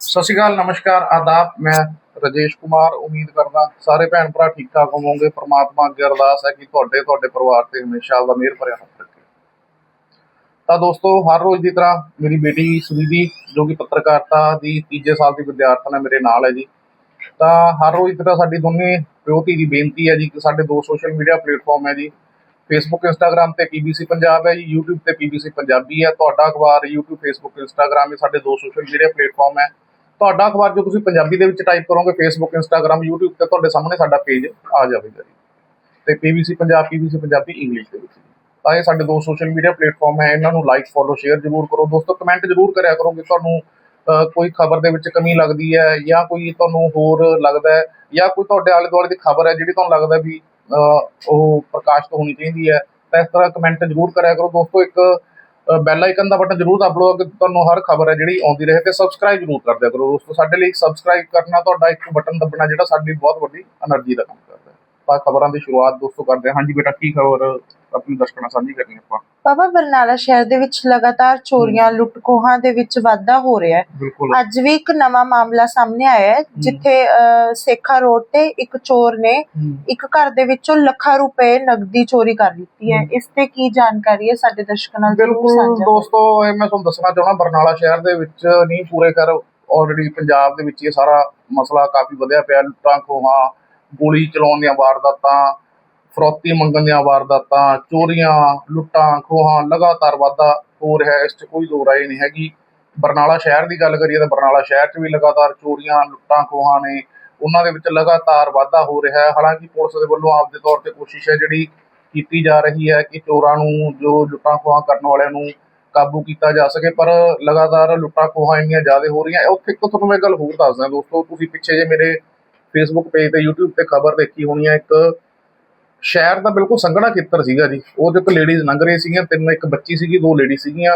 ਸਤਿ ਸ਼੍ਰੀ ਅਕਾਲ, ਨਮਸਕਾਰ, ਆਦਾਬ। ਮੈਂ ਰਜੇਸ਼ ਕੁਮਾਰ, ਉਮੀਦ ਕਰਦਾ ਸਾਰੇ ਭੈਣ ਭਰਾ ਠੀਕ ਠਾਕ ਹੋਵੋਗੇ। ਪ੍ਰਮਾਤਮਾ ਅੱਗੇ ਅਰਦਾਸ ਹੈ ਕਿ ਤੁਹਾਡੇ ਤੁਹਾਡੇ ਪਰਿਵਾਰ ਤੇ ਹਮੇਸ਼ਾ ਦਾ ਮਿਹਰ ਭਰਿਆ ਹੱਥ ਰੱਖੇ। ਤਾਂ ਦੋਸਤੋ, ਹਰ ਰੋਜ਼ ਦੀ ਤਰ੍ਹਾਂ ਮੇਰੀ ਬੇਟੀ ਸੁਨੀਧੀ, ਜੋ ਕਿ ਪੱਤਰਕਾਰਤਾ ਦੀ ਤੀਜੇ ਸਾਲ ਦੀ ਵਿਦਿਆਰਥਣ ਹੈ, ਮੇਰੇ ਨਾਲ ਹੈ ਜੀ। ਤਾਂ ਹਰ ਰੋਜ਼ ਦੀ ਤਰ੍ਹਾਂ ਸਾਡੀ ਦੋਨੇ ਪਿਓ ਧੀ ਦੀ ਬੇਨਤੀ ਹੈ ਜੀ ਕਿ ਸਾਡੇ ਦੋ ਸੋਸ਼ਲ ਮੀਡੀਆ ਪਲੇਟਫਾਰਮ ਹੈ ਜੀ। ਫੇਸਬੁੱਕ ਇੰਸਟਾਗ੍ਰam ਤੇ ਪੀਬੀਸੀ ਪੰਜਾਬ ਹੈ ਜੀ, YouTube ਤੇ ਪੀਬੀਸੀ ਪੰਜਾਬੀ ਹੈ। ਤੁਹਾਡਾ ਅਖਬਾਰ YouTube ਫੇਸਬੁੱਕ ਇੰਸਟਾਗ੍ਰam ਇਹ ਸਾਡੇ ਦੋ ਸੋਸ਼ਲ ਮੀਡੀਆ ਪਲੇਟਫਾਰਮ ਹੈ। ਤੁਹਾਡਾ ਅਖਬਾਰ ਜੋ ਤੁਸੀਂ ਪੰਜਾਬੀ ਦੇ ਵਿੱਚ ਟਾਈਪ ਕਰੋਗੇ ਫੇਸਬੁੱਕ ਇੰਸਟਾਗ੍ਰam YouTube ਤੇ ਤੁਹਾਡੇ ਸਾਹਮਣੇ ਸਾਡਾ ਪੇਜ ਆ ਜਾਵੇਗਾ ਜੀ। ਤੇ PBC Punjab PBC Punjabi English ਦੇ ਵਿੱਚ ਤਾਂ ਇਹ ਸਾਡੇ ਦੋ ਸੋਸ਼ਲ ਮੀਡੀਆ ਪਲੇਟਫਾਰਮ ਹੈ, ਇਹਨਾਂ ਨੂੰ ਲਾਈਕ ਫੋਲੋ ਸ਼ੇਅਰ ਜ਼ਰੂਰ ਕਰੋ। ਦੋਸਤੋ ਕਮੈਂਟ ਜ਼ਰੂਰ ਕਰਿਆ ਕਰੋ ਕਿ ਤੁਹਾਨੂੰ ਕੋਈ ਖਬਰ ਦੇ ਵਿੱਚ ਕਮੀ ਲੱਗਦੀ ਹੈ ਜਾਂ ਕੋਈ ਤੁਹਾਨੂੰ ਹੋਰ ਲੱਗਦਾ ਹੈ ਜਾਂ ਕੋਈ ਤੁਹਾਡੇ ਆਲੇ ਦੁਆਲੇ ਦੀ ਖਬਰ ਹੈ ਜਿਹੜੀ ਤੁਹਾਨੂੰ ਲੱਗਦਾ ਵੀ ਉਹ ਪ੍ਰਕਾਸ਼ਿਤ ਹੋਣੀ ਚਾਹੀਦੀ ਹੈ। ਤਾਂ ਇਸ ਤਰ੍ਹਾਂ ਕਮੈਂਟ ਜ਼ਰੂਰ ਕਰਿਆ ਕਰੋ। ਦੋਸਤੋ, ਇੱਕ ਬੈਲ ਆਈਕਨ ਦਾ ਬਟਨ ਜ਼ਰੂਰ ਦਬ ਲਓ ਕਿ ਤੁਹਾਨੂੰ ਹਰ ਖਬਰ ਹੈ ਜਿਹੜੀ ਆਉਂਦੀ ਰਹੇ ਤੇ ਸਬਸਕ੍ਰਾਈਬ ਜ਼ਰੂਰ ਕਰ ਦਿਆ ਕਰੋ ਦੋਸਤੋ। ਸਾਡੇ ਲਈ ਸਬਸਕ੍ਰਾਈਬ ਕਰਨਾ, ਤੁਹਾਡਾ ਇੱਕ ਬਟਨ ਦਬਣਾ, ਜਿਹੜਾ ਸਾਡੀ ਬਹੁਤ ਵੱਡੀ એનર્ਜੀ ਦਾ ਕੰਮ ਕਰਦਾ ਤਾਂ ਖਬਰਾਂ ਦੀ ਸ਼ੁਰੂਆਤ ਦੋਸਤੋ ਕਰਦੇ ਹਾਂ। ਹਾਂਜੀ ਬੇਟਾ ਕੀ ਖਬਰ? ਆਪਣੀ ਦਰਸ਼ਕਾਂ ਨਾਲ ਸਾਂਝੀ ਕਰਨੀ ਆਪਾਂ। ਬਾਬਾ ਬਰਨਾਲਾ ਸ਼ਹਿਰ ਦੇ ਵਿੱਚ ਲਗਾਤਾਰ ਚੋਰੀਆਂ ਲੁੱਟ ਖੋਹਾਂ ਦੇ ਵਿੱਚ ਵਾਧਾ ਹੋ ਰਿਹਾ ਹੈ। ਅੱਜ ਵੀ ਇੱਕ ਨਵਾਂ ਮਾਮਲਾ ਸਾਹਮਣੇ ਆਇਆ ਹੈ ਜਿੱਥੇ ਸੇਖਾ ਰੋਡ ਤੇ ਇੱਕ ਚੋਰ ਨੇ ਇੱਕ ਘਰ ਦੇ ਵਿੱਚੋਂ ਲੱਖਾਂ ਰੁਪਏ ਨਗਦੀ ਚੋਰੀ ਕਰ ਲਿੱਤੀ ਹੈ। ਇਸ ਤੇ ਕੀ ਜਾਣਕਾਰੀ ਹੈ ਸਾਡੇ ਦਰਸ਼ਕਾਂ ਨਾਲ ਜ਼ਰੂਰ ਸਾਂਝਾ। ਦੋਸਤੋ ਇਹ ਮੈਂ ਤੁਹਾਨੂੰ ਦੱਸਣਾ ਚਾਹਣਾ ਬਰਨਾਲਾ ਸ਼ਹਿਰ ਦੇ ਵਿੱਚ ਨਹੀਂ ਪੂਰੇ ਕਰ ਆਲਰੇਡੀ ਪੰਜਾਬ ਦੇ ਵਿੱਚ ਇਹ ਸਾਰਾ ਮਸਲਾ ਕਾਫੀ ਵਧਿਆ ਪਿਆ ਲੁੱਟਾਂ ਖੋਹਾਂ ਗੋਲੀ ਚਲਾਉਣ ਦੀਆਂ ਵਾਰਦਾਤਾਂ, ਫਰੋਤੀ ਮੰਗਣ ਦੀਆਂ ਵਾਰਦਾਤਾਂ, ਚੋਰੀਆਂ, ਲੁੱਟਾਂ, ਖੋਹਾਂ, ਲਗਾਤਾਰ ਵਾਧਾ ਹੋ ਰਿਹਾ ਇਸ 'ਚ ਕੋਈ ਦੋ ਰਾਏ ਨਹੀਂ ਹੈਗੀ। ਬਰਨਾਲਾ ਸ਼ਹਿਰ ਦੀ ਗੱਲ ਕਰੀਏ ਤਾਂ ਬਰਨਾਲਾ ਸ਼ਹਿਰ 'ਚ ਵੀ ਲਗਾਤਾਰ ਚੋਰੀਆਂ, ਲੁੱਟਾਂ, ਖੋਹਾਂ ਨੇ ਉਹਨਾਂ ਦੇ ਵਿੱਚ ਲਗਾਤਾਰ ਵਾਧਾ ਹੋ ਰਿਹਾ ਹੈ। ਹਾਲਾਂਕਿ ਪੁਲਿਸ ਦੇ ਵੱਲੋਂ ਆਪਦੇ ਤੌਰ ਤੇ ਕੋਸ਼ਿਸ਼ ਹੈ ਜਿਹੜੀ ਕੀਤੀ ਜਾ ਰਹੀ ਹੈ ਕਿ ਚੋਰਾਂ ਨੂੰ ਜੋ ਲੁੱਟਾਂ, ਖੋਹਾਂ ਕਰਨ ਵਾਲਿਆਂ ਨੂੰ ਕਾਬੂ ਕੀਤਾ ਜਾ ਸਕੇ, ਪਰ ਲਗਾਤਾਰ ਲੁੱਟਾਂ, ਖੋਹਾਂ ਇੰਨੀਆਂ ਜ਼ਿਆਦਾ ਹੋ ਰਹੀਆਂ। ਉੱਥੇ ਇੱਕ ਤੁਹਾਨੂੰ ਮੈਂ ਗੱਲ ਹੋਰ ਦੱਸਦਾ, ਦੋਸਤੋ, ਤੁਸੀਂ ਪਿੱਛੇ ਜੇ ਮੇਰੇ ਫੇਸਬੁੱਕ ਪੇਜ ਤੇ YouTube ਤੇ ਖਬਰ ਦੇਖੀ ਹੋਣੀ ਹੈ ਇੱਕ ਸ਼ਹਿਰ ਦਾ ਬਿਲਕੁਲ ਸੰਘਣਾ ਖੇਤਰ ਸੀਗਾ ਜੀ। ਉਹ 'ਚ ਇੱਕ ਲੇਡੀਜ਼ ਲੰਘ ਰਹੀ ਸੀਗੀਆਂ ਤਿੰਨ ਇੱਕ ਬੱਚੀ ਸੀਗੀ ਦੋ ਲੇਡੀ ਸੀਗੀਆਂ।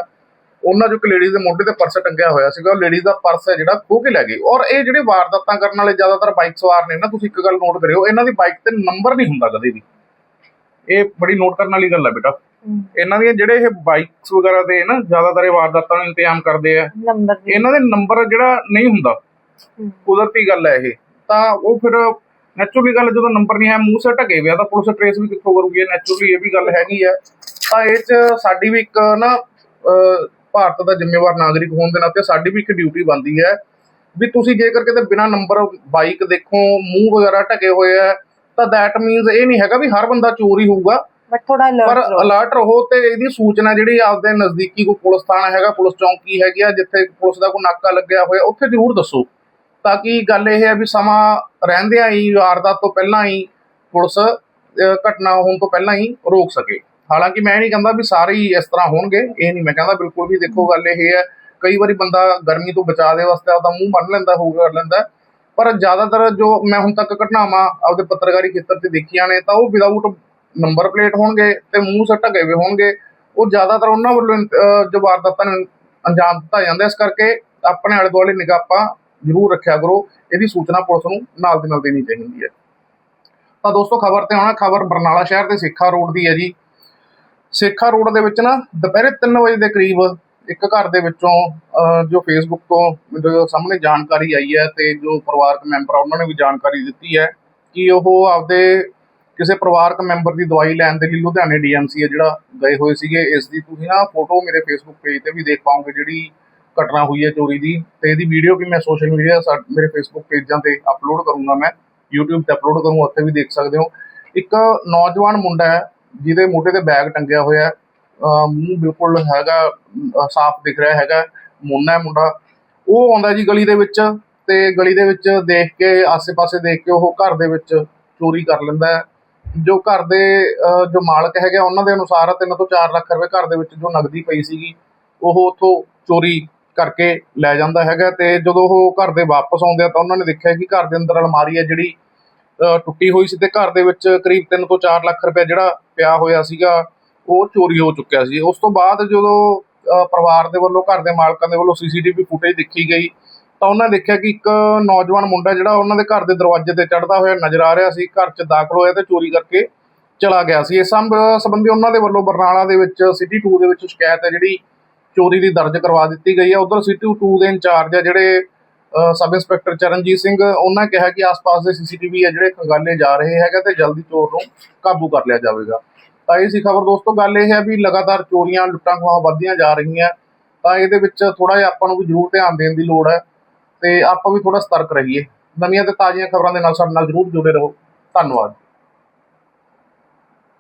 ਉਹਨਾਂ 'ਚੋਂ ਇੱਕ ਲੇਡੀਜ਼ ਦੇ ਮੋਢੇ ਤੇ ਪਰਸ ਟੰਗਿਆ ਹੋਇਆ ਸੀਗਾ ਉਹ ਲੇਡੀਜ਼ ਦਾ ਪਰਸ ਹੈ ਜਿਹੜਾ ਖੋਹ ਕੇ ਲੈ ਗਈ ਔਰ ਇਹ ਜਿਹੜੇ ਵਾਰਦਾਤਾਂ ਕਰਨ ਵਾਲੇ ਜ਼ਿਆਦਾਤਰ ਬਾਈਕ ਸਵਾਰ ਨੇ ਨਾ ਤੁਸੀਂ ਇੱਕ ਗੱਲ ਨੋਟ ਕਰਿਓ ਇਹਨਾਂ ਦੀ ਬਾਈਕ ਤੇ ਨੰਬਰ ਨਹੀਂ ਹੁੰਦਾ ਕਦੇ ਵੀ। ਇਹ ਬੜੀ ਨੋਟ ਕਰਨ ਵਾਲੀ ਗੱਲ ਹੈ ਬੇਟਾ। ਇਹਨਾਂ ਦੀਆਂ ਜਿਹੜੇ ਇਹ ਬਾਈਕਸ ਵਗੈਰਾ ਦੇ ਨਾ ਜ਼ਿਆਦਾਤਰ ਇਹ ਵਾਰਦਾਤਾਂ ਨੂੰ ਇੰਤਜ਼ਾਮ ਕਰਦੇ ਆ। ਇਹਨਾਂ ਦੇ ਨੰਬਰ ਜਿਹੜਾ ਨਹੀਂ ਹੁੰਦਾ। ਕੁਦਰਤੀ ਗੱਲ ਹੈ ਇਹ। ਤਾਂ ਉਹ ਫਿਰ ਨੈਚੁਰਲੀ ਗੱਲ ਜਦੋਂ ਨੰਬਰ ਨਹੀਂ ਹੈ ਮੂੰਹ ਸੇ ਢਕੇ ਹੋਇਆ ਤਾਂ ਪੁਲਿਸ ਟ੍ਰੇਸ ਵੀ ਕਿੱਥੋਂ ਕਰੂਗੀ? ਨੈਚੁਰਲੀ ਇਹ ਵੀ ਗੱਲ ਹੈਗੀ ਆ। ਤਾਂ ਇਹ ਚ ਸਾਡੀ ਵੀ ਇੱਕ ਨਾ ਭਾਰਤ ਦਾ ਜ਼ਿੰਮੇਵਾਰ ਨਾਗਰਿਕ ਹੋਣ ਦੇ ਨਾਤੇ ਸਾਡੀ ਵੀ ਇੱਕ ਡਿਊਟੀ ਬਣਦੀ ਹੈ ਵੀ ਤੁਸੀਂ ਜੇਕਰ ਕਿਤੇ ਬਿਨਾ ਨੰਬਰ ਬਾਈਕ ਦੇਖੋ ਮੂੰਹ ਵਗੈਰਾ ਢਕੇ ਹੋਏ ਆ ਤਾਂ ਦੈਟ ਮੀਨਸ ਇਹ ਨਹੀਂ ਹੈਗਾ ਵੀ ਹਰ ਬੰਦਾ ਚੋਰ ਹੀ ਹੋਊਗਾ। ਬਟ ਥੋੜਾ ਪਰ ਅਲਰਟ ਰਹੋ। ਅਲਰਟ ਰਹੋ ਤੇ ਇਹਦੀ ਸੂਚਨਾ ਜਿਹੜੀ ਆਪਦੇ ਨਜ਼ਦੀਕੀ ਕੋਈ ਪੁਲਿਸ ਥਾਣਾ ਹੈਗਾ ਪੁਲਿਸ ਚੌਂਕੀ ਹੈਗੀ ਆ ਜਿੱਥੇ ਪੁਲਿਸ ਦਾ ਕੋਈ ਨਾਕਾ ਲੱਗਿਆ ਹੋਇਆ ਉੱਥੇ ਜ਼ਰੂਰ ਦੱਸੋ। ਤਾਂ ਗੱਲ ਇਹ ਹੈ ਵੀ ਸਮਾਂ ਰਹਿੰਦਿਆਂ ਹੀ, ਵਾਰਦਾਤ ਤੋਂ ਪਹਿਲਾਂ ਹੀ ਪੁਲਿਸ ਘਟਨਾ ਹੋਣ ਤੋਂ ਪਹਿਲਾਂ ਹੀ ਰੋਕ ਸਕੇ। ਹਾਲਾਂਕਿ ਮੈਂ ਨਹੀਂ ਕਹਿੰਦਾ ਵੀ ਸਾਰੇ ਹੀ ਇਸ ਤਰ੍ਹਾਂ ਹੋਣਗੇ, ਇਹ ਨਹੀਂ ਮੈਂ ਕਹਿੰਦਾ ਬਿਲਕੁਲ ਵੀ ਦੇਖੋ ਗੱਲ ਇਹ ਹੈ, ਕਈ ਵਾਰੀ ਬੰਦਾ ਗਰਮੀ ਤੋਂ ਬਚਾਅ ਦੇ ਵਾਸਤੇ ਆਪਦਾ ਮੂੰਹ ਬੰਨ ਲੈਂਦਾ ਹੋਊਗਾ ਕਰ ਲੈਂਦਾ। ਪਰ ਜ਼ਿਆਦਾਤਰ ਜੋ ਮੈਂ ਹੁਣ ਤੱਕ ਘਟਨਾਵਾਂ ਆਪਦੇ ਪੱਤਰਕਾਰੀ ਖੇਤਰ 'ਚ ਦੇਖੀਆਂ ਨੇ, ਤਾਂ ਉਹ ਵਿਦਆਊਟ ਨੰਬਰ ਪਲੇਟ ਹੋਣਗੇ ਤੇ ਮੂੰਹ ਸੇ ਢਕੇ ਹੋਏ ਹੋਣਗੇ। ਉਹ ਜ਼ਿਆਦਾਤਰ ਉਹਨਾਂ ਵੱਲੋਂ ਜੋ ਵਾਰਦਾਤਾਂ ਨੂੰ ਅੰਜਾਮ ਦਿੱਤਾ ਜਾਂਦਾ, ਇਸ ਕਰਕੇ ਆਪਣੇ ਆਲੇ ਦੁਆਲੇ ਨਿਗਾਹ ਆਪਾਂ ਜ਼ਰੂਰ ਰੱਖਿਆ ਕਰੋ, ਇਹਦੀ ਸੂਚਨਾ ਪੁਲਿਸ ਨੂੰ ਨਾਲ ਦੀ ਨਾਲ ਦੇਣੀ ਚਾਹੀਦੀ ਹੈ। ਤਾਂ ਦੋਸਤੋ, ਖਬਰ ਤੇ ਆਉਣਾ, ਖਬਰ ਬਰਨਾਲਾ ਸ਼ਹਿਰ ਦੇ ਸੇਖਾ ਰੋਡ ਦੀ ਹੈ ਜੀ। ਸੇਖਾ ਰੋਡ ਦੇ ਵਿੱਚ ਨਾ ਦੁਪਹਿਰੇ 3 ਵਜੇ ਦੇ ਕਰੀਬ ਇੱਕ ਘਰ ਦੇ ਵਿੱਚੋਂ ਜੋ ਫੇਸਬੁੱਕ ਤੋਂ ਮੈਨੂੰ ਸਾਹਮਣੇ ਜਾਣਕਾਰੀ ਆਈ ਹੈ ਤੇ ਜੋ ਪਰਿਵਾਰਕ ਮੈਂਬਰ ਉਹਨਾਂ ਨੇ ਵੀ ਜਾਣਕਾਰੀ ਦਿੱਤੀ ਹੈ ਕਿ ਉਹ ਆਪਦੇ ਕਿਸੇ ਪਰਿਵਾਰਕ ਮੈਂਬਰ ਦੀ ਦਵਾਈ ਲੈਣ ਦੇ ਲਈ ਲੁਧਿਆਣੇ ਡੀਐਮਸੀ ਹੈ ਜਿਹੜਾ ਗਏ ਹੋਏ ਸੀਗੇ। ਇਸ ਦੀ ਤੁਸੀਂ ਨਾ ਫੋਟੋ ਮੇਰੇ ਫੇਸਬੁੱਕ ਪੇਜ ਤੇ ਵੀ ਦੇਖ ਪਾਓਗੇ ਜਿਹੜੀ ਘਟਨਾ ਹੋਈ ਹੈ ਚੋਰੀ ਦੀ ਤੇ ਇਹਦੀ ਵੀਡੀਓ ਵੀ ਮੈਂ ਸੋਸ਼ਲ ਮੀਡੀਆ ਮੇਰੇ ਫੇਸਬੁੱਕ ਪੇਜਾਂ ਤੇ ਅਪਲੋਡ ਕਰੂੰਗਾ ਮੈਂ, YouTube ਤੇ ਅਪਲੋਡ ਕਰੂੰਗਾ, ਉੱਥੇ ਵੀ ਦੇਖ ਸਕਦੇ ਹੋ। ਇੱਕ ਨੌਜਵਾਨ ਮੁੰਡਾ ਹੈ, ਜਿਹਦੇ ਮੋਢੇ ਤੇ ਬੈਗ ਟੰਗਿਆ ਹੋਇਆ ਹੈ। ਮੂੰਹ ਬਿਲਕੁਲ ਹੈਗਾ ਸਾਫ਼ ਦਿਖ ਰਿਹਾ ਹੈਗਾ ਮੋਨਾ ਮੁੰਡਾ। ਉਹ ਆਉਂਦਾ ਜੀ ਗਲੀ ਦੇ ਵਿੱਚ ਤੇ ਗਲੀ ਦੇ ਵਿੱਚ ਦੇਖ ਕੇ, ਆਸੇ-ਪਾਸੇ ਦੇਖ ਕੇ ਉਹ ਘਰ ਦੇ ਵਿੱਚ ਚੋਰੀ ਕਰ ਲੈਂਦਾ ਹੈ। ਜੋ ਘਰ ਦੇ ਜੋ ਮਾਲਕ ਹੈਗੇ, ਉਹਨਾਂ ਦੇ ਅਨੁਸਾਰ 3 ਤੋਂ 4 ਲੱਖ ਰੁਪਏ ਘਰ ਦੇ ਵਿੱਚ ਜੋ ਨਗਦੀ ਪਈ ਸੀਗੀ, ਉਹ ਉਥੋਂ ਚੋਰੀ ਕਰਕੇ ਲੈ ਜਾਂਦਾ ਹੈਗਾ ਤੇ ਜਦੋਂ ਉਹ ਘਰ ਦੇ ਵਾਪਸ ਆਉਂਦੇ ਆ ਤਾਂ ਉਹਨਾਂ ਨੇ ਦੇਖਿਆ ਕਿ ਘਰ ਦੇ ਅੰਦਰ ਅਲਮਾਰੀ ਹੈ ਜਿਹੜੀ ਟੁੱਟੀ ਹੋਈ ਸੀ ਤੇ ਘਰ ਦੇ ਵਿੱਚ ਕਰੀਬ 3 ਤੋਂ 4 ਲੱਖ ਰੁਪਏ ਜਿਹੜਾ ਪਿਆ ਹੋਇਆ ਸੀਗਾ, ਉਹ ਚੋਰੀ ਹੋ ਚੁੱਕਿਆ ਸੀ। ਉਸ ਤੋਂ ਬਾਅਦ ਜਦੋਂ ਪਰਿਵਾਰ ਦੇ ਵੱਲੋਂ, ਘਰ ਦੇ ਮਾਲਕਾਂ ਦੇ ਵੱਲੋਂ ਸੀਸੀਟੀਵੀ ਫੁਟੇਜ ਦੇਖੀ ਗਈ, ਤਾਂ ਉਹਨਾਂ ਦੇਖਿਆ ਕਿ ਇੱਕ ਨੌਜਵਾਨ ਮੁੰਡਾ ਜਿਹੜਾ ਉਹਨਾਂ ਦੇ ਘਰ ਦੇ ਦਰਵਾਜ਼ੇ ਤੇ ਚੜਦਾ ਹੋਇਆ ਨਜ਼ਰ ਆ ਰਿਹਾ ਸੀ, ਘਰ 'ਚ ਦਾਖਲ ਹੋਇਆ ਤੇ ਚੋਰੀ ਕਰਕੇ ਚਲਾ ਗਿਆ ਸੀ। ਇਸ ਸੰਬ, ਸੰਬੰਧੀ ਉਹਨਾਂ ਦੇ ਵੱਲੋਂ ਬਰਨਾਲਾ ਦੇ ਵਿੱਚ, ਸਿਟੀ 2 ਦੇ ਵਿੱਚ ਸ਼ਿਕਾਇਤ ਹੈ ਜਿਹੜੀ ਚੋਰੀ ਦੀ ਦਰਜ ਕਰਵਾ ਦਿੱਤੀ ਗਈ ਹੈ। ਉਧਰ ਸਿਟੀ 2 ਦੇ ਇੰਚਾਰਜ ਆ ਜਿਹੜੇ ਸਬ ਇੰਸਪੈਕਟਰ ਚਰਨਜੀਤ ਸਿੰਘ, ਉਹਨਾਂ ਕਿਹਾ ਕਿ ਆਸ-ਪਾਸ ਦੇ ਸੀਸੀਟੀਵੀ ਹੈ ਜਿਹੜੇ ਖੰਗਾਲੇ ਜਾ ਰਹੇ ਹੈਗੇ ਤੇ ਜਲਦੀ ਚੋਰ ਨੂੰ ਕਾਬੂ ਕਰ ਲਿਆ ਜਾਵੇਗਾ। ਤਾਂ ਇਹ ਸੀ ਖਬਰ ਦੋਸਤੋ, ਗੱਲ ਇਹ ਹੈ ਵੀ ਲਗਾਤਾਰ ਚੋਰੀਆਂ, ਲੁੱਟਾਂ ਖੋਹਾਂ ਵੱਧਦੀਆਂ ਜਾ ਰਹੀਆਂ। ਤਾਂ ਇਹਦੇ ਵਿੱਚ ਥੋੜਾ ਜਿਹਾ ਆਪਾਂ ਨੂੰ ਵੀ ਜ਼ਰੂਰ ਧਿਆਨ ਦੇਣ ਦੀ ਲੋੜ ਹੈ ਤੇ ਆਪਾਂ ਵੀ ਥੋੜਾ ਸਤਰਕ ਰਹੀਏ। ਨਵੀਆਂ ਤੇ ਤਾਜ਼ੀਆਂ ਖਬਰਾਂ ਦੇ ਨਾਲ ਸਾਡੇ ਨਾਲ ਜ਼ਰੂਰ ਜੁੜੇ ਰਹੋ। ਧੰਨਵਾਦ।